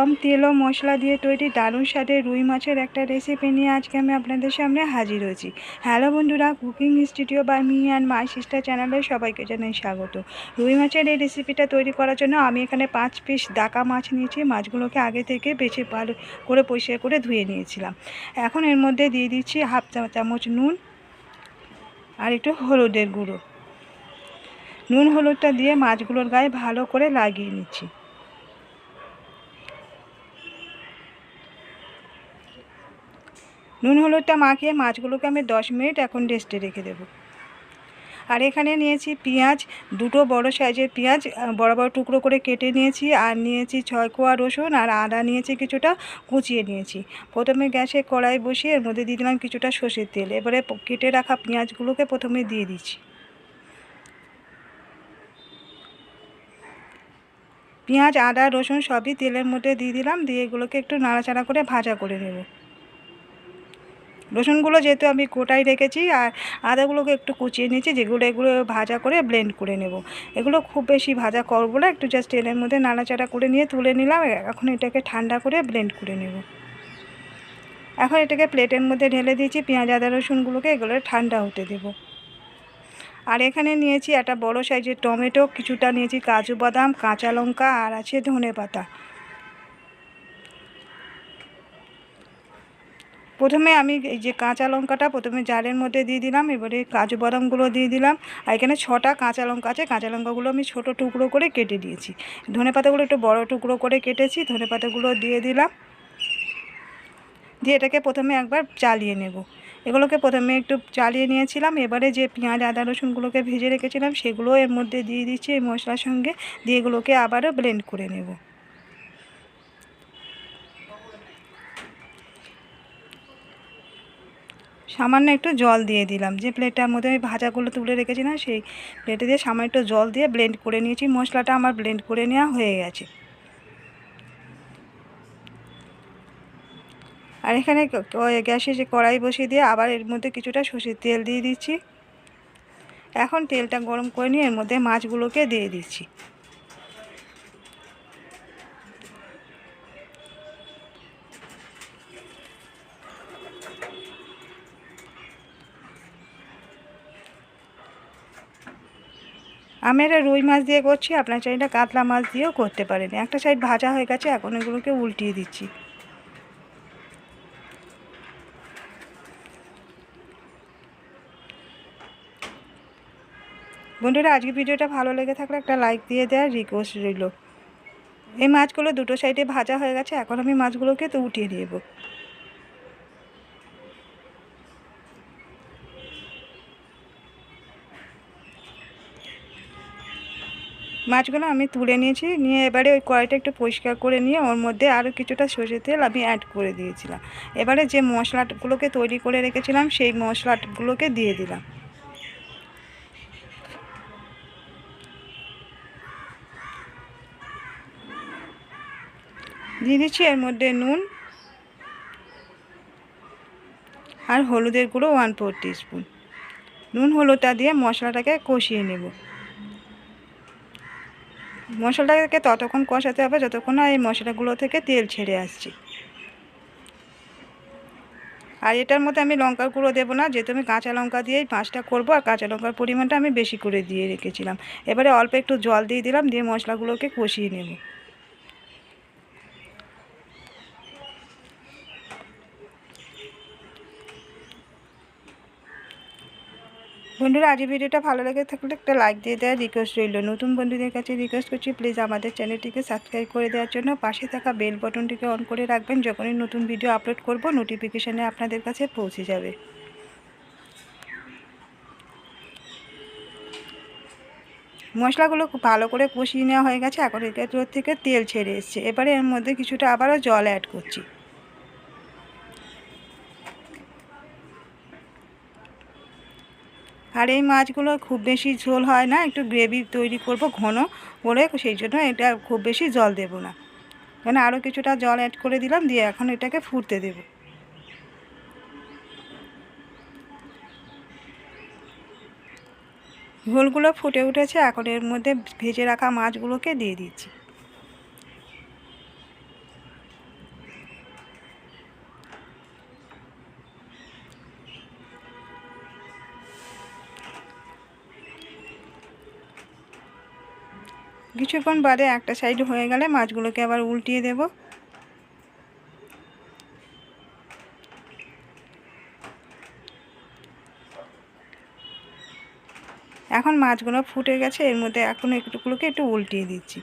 কম তেল ও মশলা দিয়ে তৈরি দারুণ স্বাদের রুই মাছের একটা রেসিপি নিয়ে আজকে আমি আপনাদের সামনে হাজির হয়েছি। হ্যালো বন্ধুরা, cooking studio by me and my sister চ্যানেলে সবাইকে জানাই স্বাগত। রুই মাছের এই রেসিপিটা তৈরি করার জন্য আমি এখানে পাঁচ পিস ডাকা মাছ নিয়েছি। মাছগুলোকে আগে থেকে বেছে ভালো করে পরিষ্কার করে ধুয়ে নিয়েছিলাম। এখন এর মধ্যে দিয়ে দিচ্ছি হাফ চামচ নুন আর একটু হলুদের গুঁড়ো। নুন হলুদটা দিয়ে মাছগুলোর গায়ে ভালো করে লাগিয়ে নিচ্ছি। নুন হলুদটা মাখিয়ে মাছগুলোকে আমি দশ মিনিট এখন রেস্টে রেখে দেবো। আর এখানে নিয়েছি পেঁয়াজ, দুটো বড় সাইজের পেঁয়াজ বড় বড় টুকরো করে কেটে নিয়েছি, আর নিয়েছি ছয় কোয়া রসুন, আর আদা নিয়েছি কিছুটা কুচিয়ে নিয়েছি। প্রথমে গ্যাসে কড়াই বসিয়ে এর মধ্যে দিয়ে দিলাম কিছুটা সর্ষের তেল। এবারে কেটে রাখা পেঁয়াজগুলোকে প্রথমে দিয়ে দিচ্ছি। পেঁয়াজ, আদা, রসুন সবই তেলের মধ্যে দিয়ে দিলাম, দিয়ে এগুলোকে একটু নাড়াচাড়া করে ভাজা করে নেব। রসুনগুলো যেহেতু আমি কোটায় রেখেছি, আর আদাগুলোকে একটু কুচিয়ে নিয়েছি, যেগুলো এগুলো ভাজা করে ব্লেন্ড করে নেব। এগুলো খুব বেশি ভাজা করব না, একটু জাস্ট তেলের মধ্যে নাড়াচাড়া করে নিয়ে তুলে নিলাম, এখন এটাকে ঠান্ডা করে ব্লেন্ড করে নেব। এখন এটাকে প্লেটের মধ্যে ঢেলে দিয়েছি, পেঁয়াজ, আদা, রসুনগুলোকে এগুলো ঠান্ডা হতে দেব। আর এখানে নিয়েছি একটা বড় সাইজের টমেটো, কিছুটা নিয়েছি কাজু বাদাম, কাঁচা লঙ্কা, আর আছে ধনে পাতা প্রথমে আমি এই যে কাঁচা লঙ্কাটা প্রথমে জারের মধ্যে দিয়ে দিলাম, এবারে কাজু বাদামগুলো দিয়ে দিলাম, আর এখানে ছটা কাঁচা লঙ্কা আছে, কাঁচা লঙ্কাগুলো আমি ছোট টুকরো করে কেটে দিয়েছি। ধনে পাতাগুলো একটু বড় টুকরো করে কেটেছি, ধনে পাতাগুলো দিয়ে দিলাম। দিয়ে এটাকে প্রথমে একবার চালিয়ে নেব। এগুলোকে প্রথমে একটু চালিয়ে নিয়েছিলাম, এবারে যে পেঁয়াজ, আদা রসুনগুলোকে ভেজে রেখেছিলাম, সেগুলো এর মধ্যে দিয়ে দিচ্ছি এই মশলার সঙ্গে, দিয়ে এগুলোকে আবারও ব্লেন্ড করে নেব। সামান্য একটু জল দিয়ে দিলাম। যে প্লেটটার মধ্যে আমি ভাজাগুলো তুলে রেখেছিলাম সেই প্লেটে দিয়ে সামান্য একটু জল দিয়ে ব্লেন্ড করে নিয়েছি। মশলাটা আমার ব্লেন্ড করে নেওয়া হয়ে গেছে। আর এখানে গ্যাসে যে কড়াই বসিয়ে দিয়ে আবার এর মধ্যে কিছুটা সর্ষের তেল দিয়ে দিচ্ছি। এখন তেলটা গরম করে নিয়ে এর মধ্যে মাছগুলোকে দিয়ে দিচ্ছি। আমি এটা রুই মাছ দিয়ে করছি। আপনার চাইলে কাতলা মাছ দিয়েও করতে পারেন। একটা সাইড ভাজা হয়ে গেছে, এখন এগুলোকে উল্টিয়ে দিচ্ছি। বন্ধুরা আজকে ভিডিওটা ভালো লেগে থাকলে একটা লাইক দিয়ে দেওয়ার রিকোয়েস্ট রইল। এই মাছগুলো দুটো সাইডে ভাজা হয়ে গেছে, এখন আমি মাছগুলোকে তো উঠিয়ে দেবো মাছগুলো আমি তুলে নিয়েছি। নিয়ে এবারে ওই কড়াইটা একটু পরিষ্কার করে নিয়ে ওর মধ্যে আরও কিছুটা সর্ষের তেল আমি অ্যাড করে দিয়েছিলাম। এবারে যে মশলাগুলোকে তৈরি করে রেখেছিলাম, সেই মশলাগুলোকে দিয়ে দিলাম। দিয়ে দিচ্ছি এর মধ্যে নুন আর হলুদের গুঁড়ো ওয়ান ফোর টিস্পুন নুন হলুদটা দিয়ে মশলাটাকে কষিয়ে নেব। মশলাটাকে ততক্ষণ কষাতে হবে যতক্ষণ না এই মশলাগুলো থেকে তেল ছেড়ে আসছি। আর এটার মধ্যে আমি লঙ্কার গুঁড়ো দেবো না, যেহেতু আমি কাঁচা লঙ্কা দিয়েই পাঁচটা করব আর কাঁচা লঙ্কার পরিমাণটা আমি বেশি করে দিয়ে রেখেছিলাম। এবারে অল্প একটু জল দিয়ে দিলাম, দিয়ে মশলাগুলোকে কষিয়ে নেব। বন্ধুরা আজ ভিডিওটা ভালো লেগে থাকলে একটা লাইক দিয়ে দেওয়ার রিকোয়েস্ট রইল। নতুন বন্ধুদের কাছে রিকোয়েস্ট করছি প্লিজ আমাদের চ্যানেলটিকে সাবস্ক্রাইব করে দেওয়ার জন্য। পাশে থাকা বেল বটনটিকে অন করে রাখবেন, যখনই নতুন ভিডিও আপলোড করব নোটিফিকেশানে আপনাদের কাছে পৌঁছে যাবে। মশলাগুলো খুব ভালো করে কষিয়ে নেওয়া হয়ে গেছে, এখন থেকে তেল ছেড়ে এসছে। এবারে এর মধ্যে কিছুটা আবারও জল অ্যাড করছি। আর এই মাছগুলো খুব বেশি ঝোল হয় না, একটু গ্রেভি তৈরি করব ঘন বলে, সেই জন্য এটা খুব বেশি জল দেব না। এখানে আরও কিছুটা জল অ্যাড করে দিলাম, দিয়ে এখন এটাকে ফুটতে দেব। ঝোলগুলো ফুটে উঠেছে, এখন এর মধ্যে ভেজে রাখা মাছগুলোকে দিয়ে দিচ্ছি। কিছুক্ষণ বাদে একটা সাইড হয়ে গেলে মাছগুলোকে আবার উল্টিয়ে দেব। এখন মাছগুলো ফুটে গেছে, এর মধ্যে এখন একটুগুলোকে একটু উল্টিয়ে দিচ্ছি।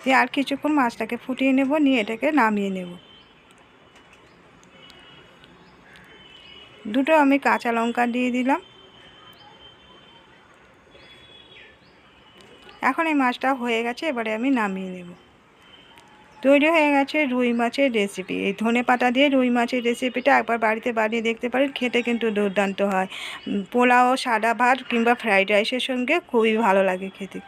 দিয়ে আর কিছুক্ষণ মাছটাকে ফুটিয়ে নেব, নিয়ে এটাকে নামিয়ে নেব। দুটো আমি কাঁচা লঙ্কা দিয়ে দিলাম। এখন এই মাছটা হয়ে গেছে, এবারে আমি নামিয়ে নেব। তৈরি হয়ে গেছে রুই মাছের রেসিপি এই ধনে পাতা দিয়ে রুই মাছের রেসিপিটা একবার বাড়িতে বানিয়ে দেখতে পারেন, খেতে কিন্তু দুর্দান্ত হয়। পোলাও, সাদা ভাত কিংবা ফ্রাইড রাইসের সঙ্গে খুবই ভালো লাগে খেতে।